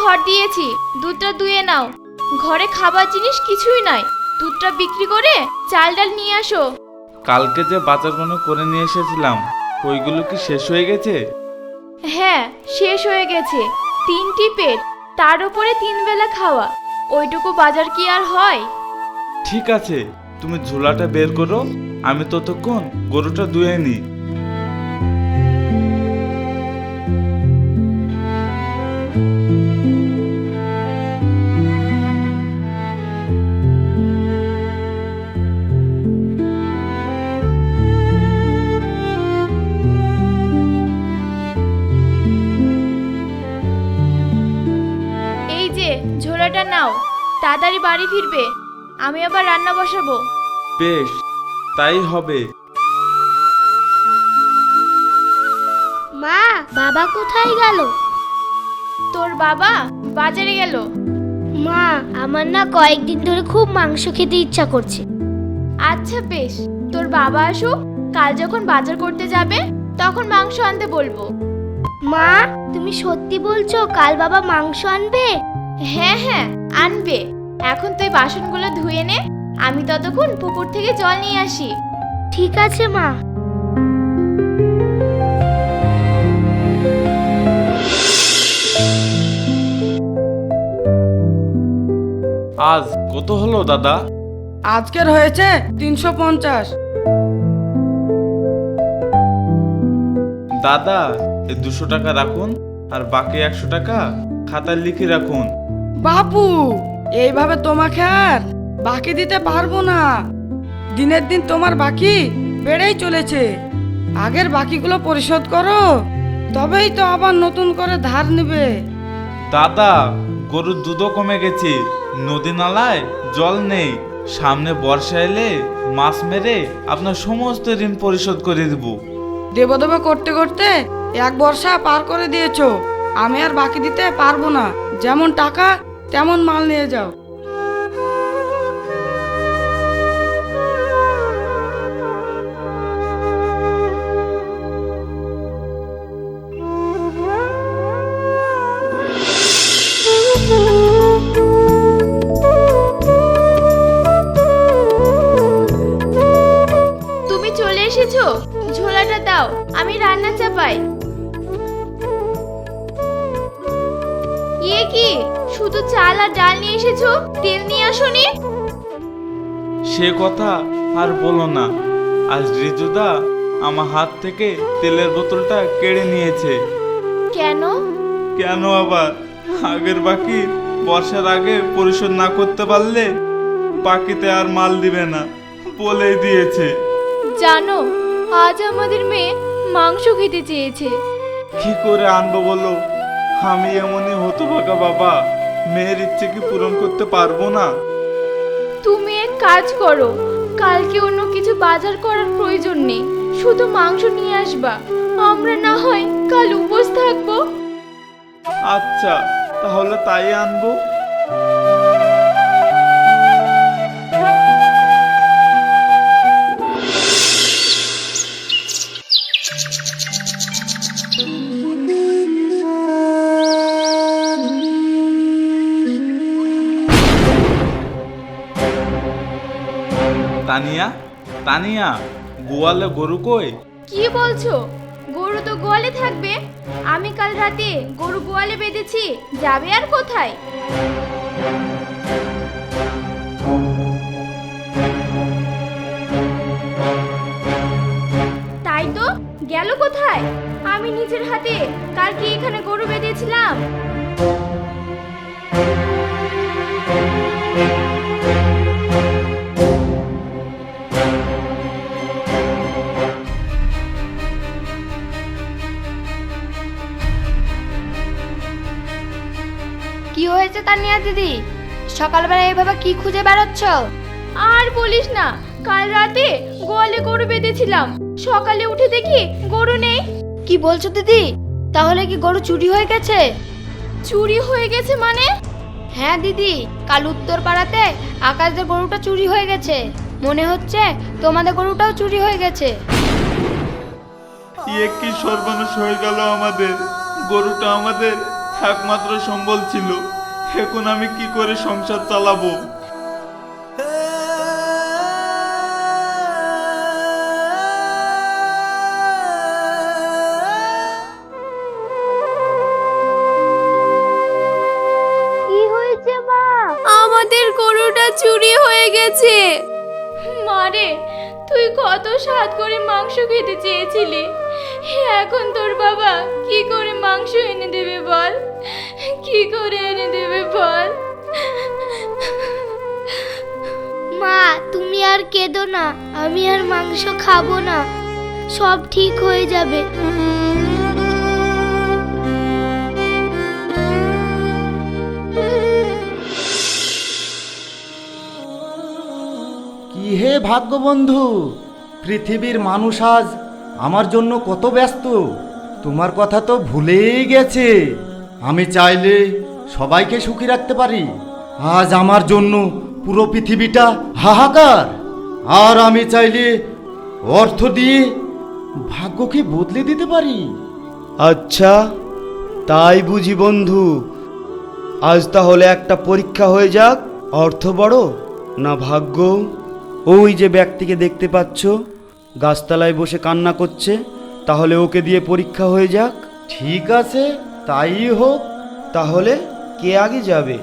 খড় দিয়েছি দুধটা দুয়ে নাও। ঘরে খাবার জিনিস কিছুই নাই। দুধটা বিক্রি করে চাল ডাল নিয়ে আসো। কালকে যে বাজার মনে করে নিয়ে এসেছিলাম ওইগুলো কি শেষ হয়ে গেছে? হ্যাঁ শেষ হয়ে গেছে। তিনটি পেট তার উপরে তিন বেলা খাওয়া। ওইটুকু বাজার কি আর হয়? ঠিক আছে তুমি ঝোলাটা বের করো আমি ততক্ষণ গরুটা ধুয়ে নি বসাবো? বেশ তাই হবে। মা বাবা কোথায় গেল? তোর বাবা বাজারে গেল। মা আমার না কয়েকদিন ধরে খুব মাংস খেতে ইচ্ছা করছে। আচ্ছা বেশ তোর বাবা আসুক কাল যখন বাজার করতে যাবে তখন মাংস আনতে বলব। মা তুমি সত্যি বলছো কাল বাবা মাংস আনবে? হ্যাঁ হ্যাঁ আনবে। এখন তুই বাসনগুলো ধুয়ে নে আমি ততক্ষণ পুকুর থেকে জল নিয়ে আসি। ঠিক আছে মা। আজ কত হলো দাদা? আজকের হয়েছে তিনশো পঞ্চাশ। দাদা এই দুশো টাকা রাখুন আর বাকি একশো টাকা খাতায় লিখে রাখুন। বাপু এইভাবে তোমাকে আর বাকি দিতে পারব না। দিনের দিন তোমার বাকি বেড়েই চলেছে। আগের বাকিগুলো পরিশোধ করো তবেই তো আবার নতুন করে ধার নেবে। দাদা গরুর দুধও কমে গেছে। নদী নালায় জল নেই। সামনে বর্ষা এলে মাছ মেরে আপনার সমস্ত ঋণ পরিশোধ করে দেব। দেব দেব করতে করতে এক বর্ষা পার করে দিয়েছ। আমি আর বাকি দিতে পারব না। যেমন টাকা তেমন মাল নিয়ে যাও। চাপাই ইয়ে কি শুধু চাল আর ডাল নিয়ে এসেছ? তেল নিয়ে আসোনি? সে কথা আর বলো না। আজ রিজুদা আমার হাত থেকে তেলের বোতলটা কেড়ে নিয়েছে। কেন? কেন আবার? আগের বাকি বর্ষার আগে পরিশোধ না করতে পারলে বাকিতে আর মাল দিবে না বলেই দিয়েছে। জানো আজ আমাদের মেয়ে মাংস খেতে চেয়েছে। কি করে আনব বলো? আমি এমনই হতো বাবা। মেয়ের ইচ্ছে কি পূরণ করতে পারব না? তুমি এক কাজ করো কালকে অন্য কিছু বাজার করার প্রয়োজন নেই শুধু মাংস নিয়ে আসবা। আমরা না হয় কাল উপোস থাকব। আচ্ছা তাহলে তাই আনব। তানিয়া? তানিয়া, গোয়ালে গরু কই? কি বলছো? গরু তো গোয়ালে থাকবে। আমি কাল রাতে গরু গোয়ালে বেঁধেছি, যাবে আর কোথায়? তাই তো, গেল কোথায়? আমি নিজের হাতে কালকে এখানে গরু বেঁধেছিলাম। হয়েছে তানিয়া দিদি? সকালবেলা এইভাবে কি খুঁজে বেড়াচ্ছ? আর বলিস না কাল রাতে গোয়ালে গরু বেঁধেছিলাম। সকালে উঠে দেখি গরু নেই। কি বলছো দিদি? তাহলে কি গরু চুরি হয়ে গেছে? চুরি হয়ে গেছে মানে? হ্যাঁ দিদি কাল উত্তর পাড়াতে আকাশদের গরুটা চুরি হয়ে গেছে। মনে হচ্ছে তোমাদের গরুটাও চুরি হয়ে গেছে। ইয়ে কি সর্বনাশ হয়ে গেল আমাদের। গরুটা আমাদের একমাত্র সম্বল ছিল। এখন আমি কি করে সংসার চালাবো? কি হয়েছে মা? আমাদের গরুটা চুরি হয়ে গেছে। মারে তুই কত স্বাদ করে মাংস খেতে চেয়েছিলি। এখন তোর বাবা কি করে মাংস এনে দেবে বল? কি করে এনে দেবে বল? মা তুমি আর কেঁদো না আমি আর মাংস খাব না। সব ঠিক হয়ে যাবে। কি হে ভাগ্যবন্ধু পৃথিবীর মানুষ আজ আমার জন্য কত ব্যস্ত? তোমার কথা তো ভুলেই গেছে। আমি চাইলে সবাইকে সুখী রাখতে পারি। আজ আমার জন্য পুরো পৃথিবীটা হাহাকার। আর আমি চাইলে অর্থ দিয়ে ভাগ্যকে বদলে দিতে পারি। আচ্ছা তাই বুঝি বন্ধু, আজ তাহলে একটা পরীক্ষা হয়ে যাক, অর্থ বড় না ভাগ্য? ওই যে ব্যক্তিকে দেখতে পাচ্ছ গাছতলায় বসে কান্না করছে, তাহলে ওকে দিয়ে পরীক্ষা হয়ে যাক। ঠিক আছে তাই হোক, তাহলে কে আগে যাবে?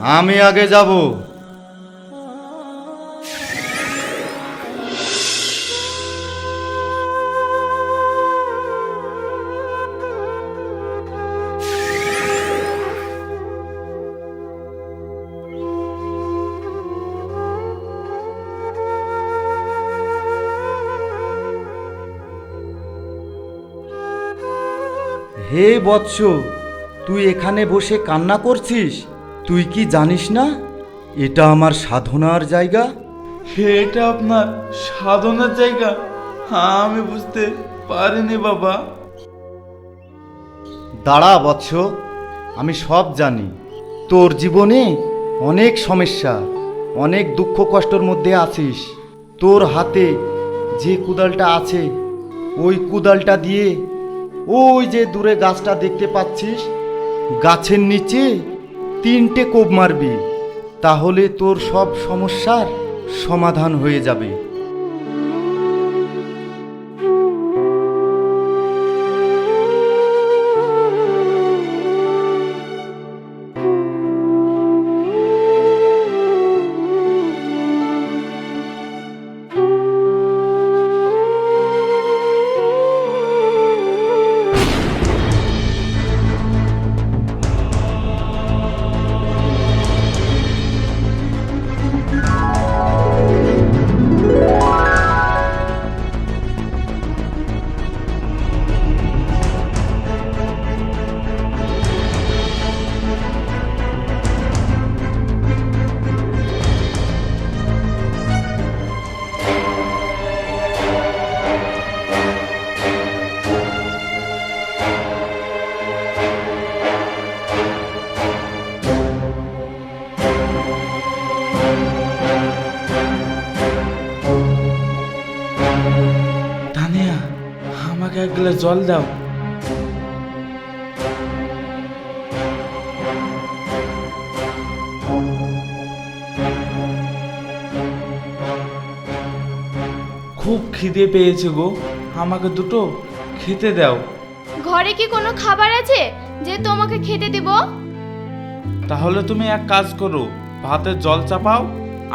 আমি আগে যাব। হে বৎস তুই এখানে বসে কান্না করছিস? তুই কি জানিস না? এটা আমার সাধনার জায়গা। এটা আপনার সাধনার জায়গা। হ্যাঁ আমি বুঝতে পারিনি বাবা। দাঁড়া বৎস আমি সব জানি। তোর জীবনে অনেক সমস্যা অনেক দুঃখ কষ্টর মধ্যে আছিস। তোর হাতে যে কুদালটা আছে ওই কুদালটা দিয়ে ওই যে দূরে গাছটা দেখতে পাচ্ছিস, গাছের নিচে তিনটে কোপ মারবি, তাহলে তোর সব সমস্যার সমাধান হয়ে যাবে। গ্লাস জল দাও। খুব খিদে পেয়েছে গো। আমাকে দুটো খেতে দাও। ঘরে কি কোনো খাবার আছে যে তোমাকে খেতে দেব? তাহলে তুমি এক কাজ করো ভাতে জল চাপাও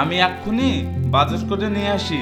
আমি এক্ষুনি বাজার করে নিয়ে আসি।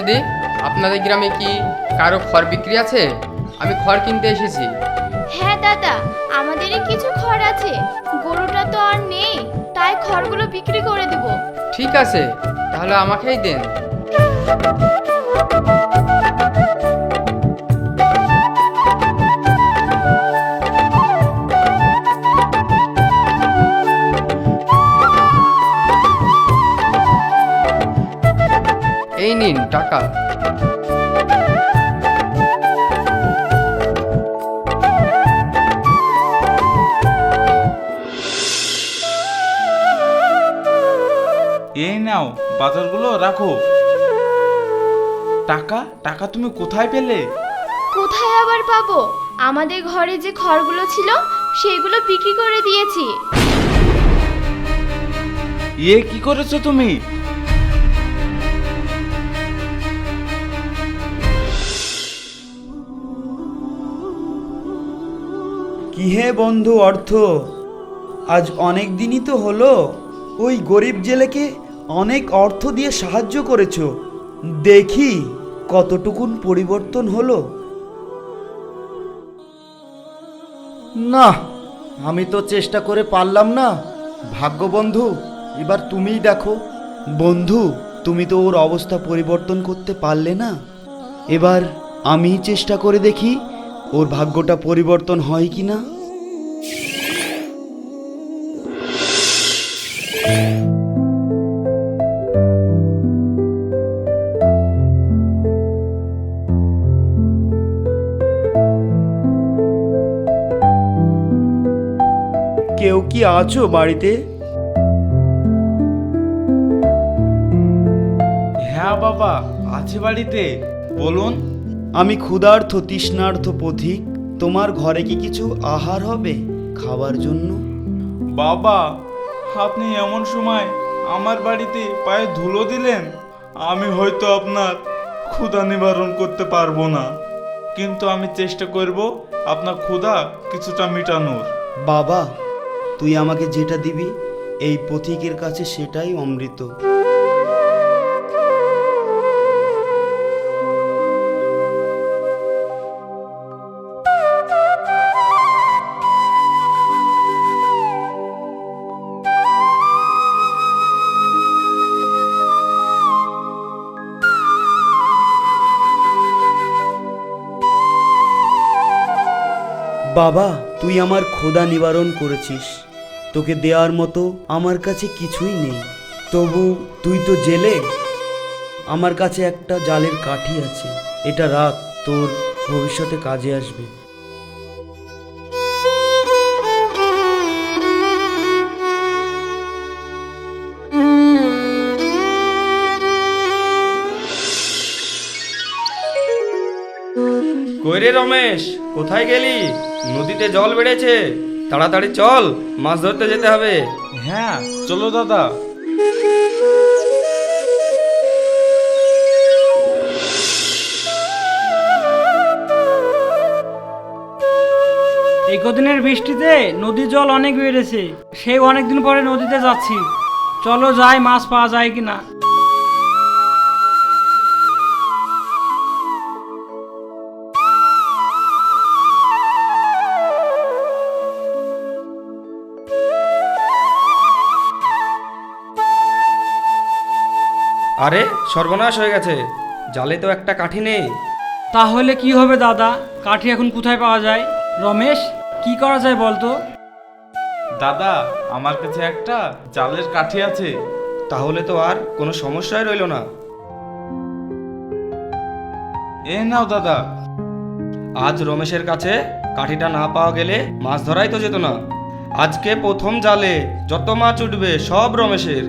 দিদি আপনাদের গ্রামে কি কারও খড় বিক্রি আছে? আমি খড় কিনতে এসেছি। হ্যাঁ দাদা আমাদেরই কিছু খড় আছে। গরুটা তো আর নেই তাই খড়গুলো বিক্রি করে দেব। ঠিক আছে তাহলে আমাকেই দেন। টাকা। এই নাও বাজারগুলো রাখো। টাকা টাকা তুমি কোথায় পেলে? কোথায় আবার পাবো? আমাদের ঘরে যে খড়গুলো ছিল সেগুলো বিক্রি করে দিয়েছি। ইয়ে কি করেছ তুমি? কি হে বন্ধু অর্থ, আজ অনেক দিনই তো হলো, ওই গরিব জেলেকে অনেক অর্থ দিয়ে সাহায্য করেছ। দেখি কতটুকুন পরিবর্তন হলো। না, আমি তো চেষ্টা করে পারলাম না। ভাগ্য বন্ধু, এবার তুমিই দেখো। বন্ধু, তুমি তো ওর অবস্থা পরিবর্তন করতে পারলে না। এবার আমি চেষ্টা করে দেখি ওর ভাগ্যটা পরিবর্তন হয় কি না? কেউ কি আছো বাড়িতে? হ্যাঁ বাবা, আছে বাড়িতে। বলুন। আমি ক্ষুধার্থ তৃষ্ণার্থ পথিক তোমার ঘরে কি কিছু আহার হবে খাবার জন্য? বাবা আপনি এমন সময় আমার বাড়িতে পায়ে ধুলো দিলেন আমি হয়তো আপনার ক্ষুধা নিবারণ করতে পারব না। কিন্তু আমি চেষ্টা করব আপনার ক্ষুধা কিছুটা মেটানোর। বাবা তুই আমাকে যেটা দিবি এই পথিকের কাছে সেটাই অমৃত। বাবা, তুই আমার ক্ষুধা নিবারণ করেছিস। তোকে দেওয়ার মতো আমার কাছে কিছুই নেই। তবু তুই তো জেলে। আমার কাছে একটা জালের কাঠি আছে। এটা রাখ, তোর ভবিষ্যতে কাজে আসবে। রমেশ? কোথায় গেলি? নদীতে জল বেড়েছে। তাড়াতাড়ি চল মাছ ধরতে যেতে হবে। হ্যাঁ চলো দাদা। এই কদিনের বৃষ্টিতে নদীর জল অনেক বেড়েছে। সেই অনেকদিন পরে নদীতে যাচ্ছি। চলো যাই মাছ পাওয়া যায় কিনা। আরে সর্বনাশ হয়ে গেছে। জালে তো একটা কাঠি নেই। তাহলে কি হবে দাদা? কাঠি এখন কোথায় পাওয়া যায়? রমেশ কি করা যায় বলতো? দাদা আমার কাছে একটা জালের কাঠি আছে। তাহলে তো আর কোনো সমস্যাই রইল না। এ নাও দাদা। আজ রমেশের কাছে কাঠিটা না পাওয়া গেলে মাছ ধরাই তো যেত না। আজকে প্রথম জালে যত মাছ উঠবে সব রমেশের।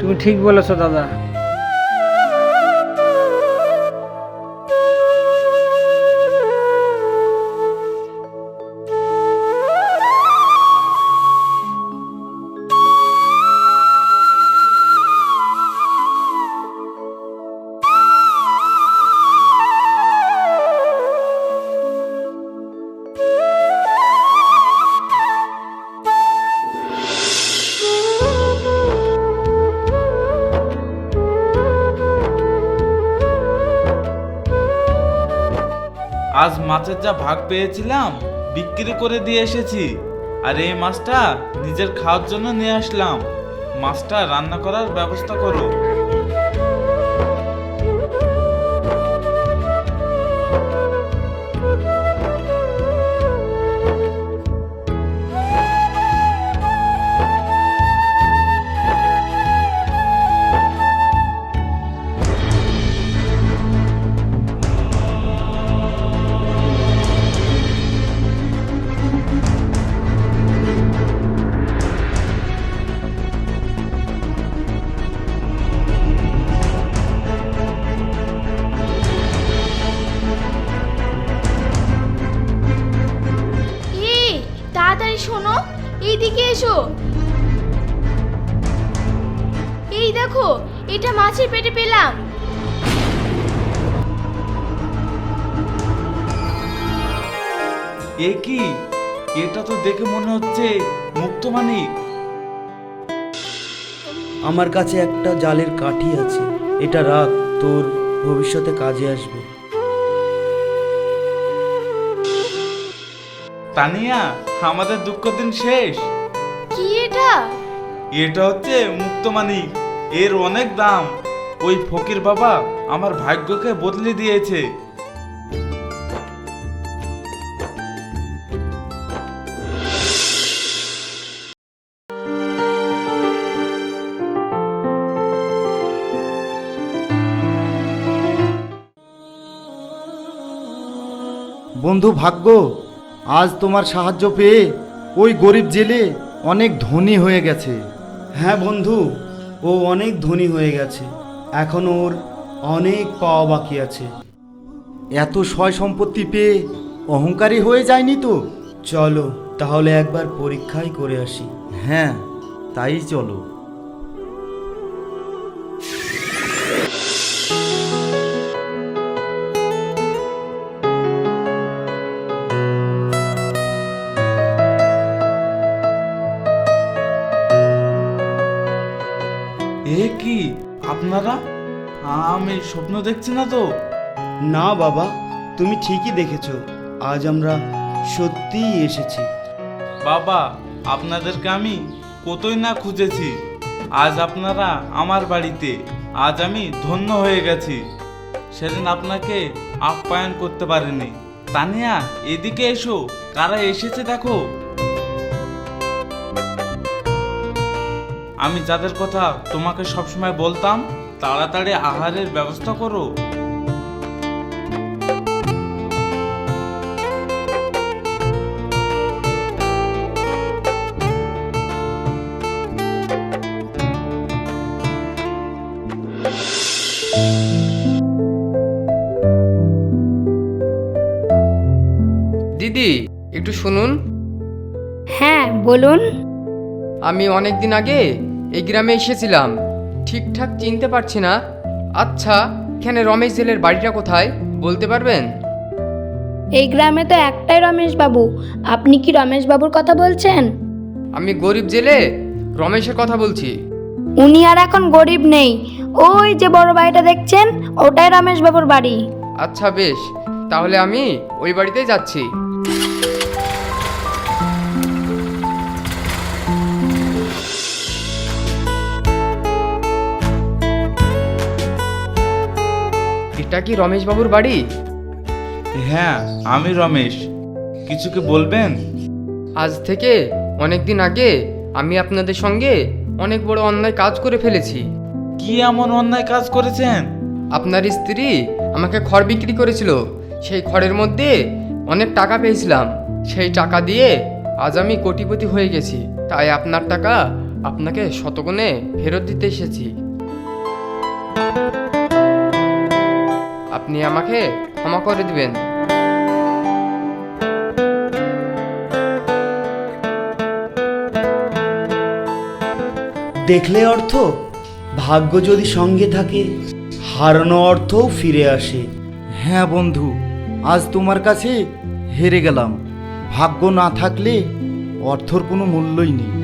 তুমি ঠিক বলেছ দাদা। মাছের যা ভাগ পেয়েছিলাম, বিক্রি করে দিয়ে এসেছি। আর এই মাছটা নিজের খাওয়ার জন্য নিয়ে আসলাম। মাছটা রান্না করার ব্যবস্থা করো। এইদিকে এসো। এই দেখো এটা মাছের পেটে পেলাম। এ কি? এটা তো দেখে মনে হচ্ছে মুক্তমানিক আমার কাছে একটা জালের কাঠি আছে। এটা রাখ তোর ভবিষ্যতে কাজে আসবে। তানিয়া আমাদের দুঃখ দিন শেষ। কি এটা? এটা হচ্ছে মুক্তমানিক এর অনেক দাম। ওই ফকির বাবা আমার ভাগ্যকে বদলে দিয়েছে। বন্ধু ভাগ্য আজ তোমার সাহায্য পেয়ে ওই গরিব জেলে অনেক ধনী হয়ে গেছে। হ্যাঁ বন্ধু ও অনেক ধনী হয়ে গেছে। এখন ওর অনেক পাওয়া বাকি আছে। এত সয় সম্পত্তি পেয়ে অহংকারী হয়ে যায়নি তো? চলো তাহলে একবার পরীক্ষাই করে আসি। হ্যাঁ তাই চলো। স্বপ্ন দেখছি না তো? না বাবা তুমি ঠিকই দেখেছ। আজ আমরা সত্যিই এসেছি। বাবা আপনাদেরকে আমি কতই না খুঁজেছি। আজ আপনারা আমার বাড়িতে আজ আমি ধন্য হয়ে গেছি। সেদিন আপনাকে আপ্যায়ন করতে পারিনি। তানিয়া এদিকে এসো কারা এসেছে দেখো। আমি যাদের কথা তোমাকে সবসময় বলতাম তাড়াতাড়ি আহারের ব্যবস্থা করো। দিদি একটু শুনুন। হ্যাঁ বলুন। আমি অনেক দিন আগে এই গ্রামে এসেছিলাম। ঠিকঠাক চিনতে পারছি না। আচ্ছা এখানে রমেশ জেলের বাড়িটা কোথায়? বলতে পারবেন? এই গ্রামে তো একটাই রমেশ বাবু। আপনি কি রমেশ বাবুর কথা বলছেন? আমি গরিব জেলে রমেশের কথা বলছি। উনি আর এখন গরিব নেই। ওই যে বড় বাড়িটা দেখছেন ওটাই রমেশ বাবুর বাড়ি। আচ্ছা বেশ। তাহলে আমি ওই বাড়িতেই যাচ্ছি। এটা কি রমেশ বাবুর বাড়ি? হ্যাঁ আমি রমেশ। কিছু কি বলবেন? আজ থেকে অনেক দিন আগে আমি আপনাদের সঙ্গে অনেক বড় অন্যায় কাজ করে ফেলেছি। কি এমন অন্যায় কাজ করেছেন? আপনার স্ত্রী আমাকে খড় বিক্রি করেছিল। সেই খড়ের মধ্যে অনেক টাকা পেয়েছিলাম। সেই টাকা দিয়ে আজ আমি কোটিপতি হয়ে গেছি। তাই আপনার টাকা আপনাকে শতগুণে ফেরত দিতে এসেছি। আপনি আমাকে ক্ষমা করে দিবেন। দেখলে অর্থ? ভাগ্য যদি সঙ্গে থাকে হারানো অর্থও ফিরে আসে। হ্যাঁ বন্ধু আজ তোমার কাছে হেরে গেলাম। ভাগ্য না থাকলে অর্থর কোনো মূল্যই নেই।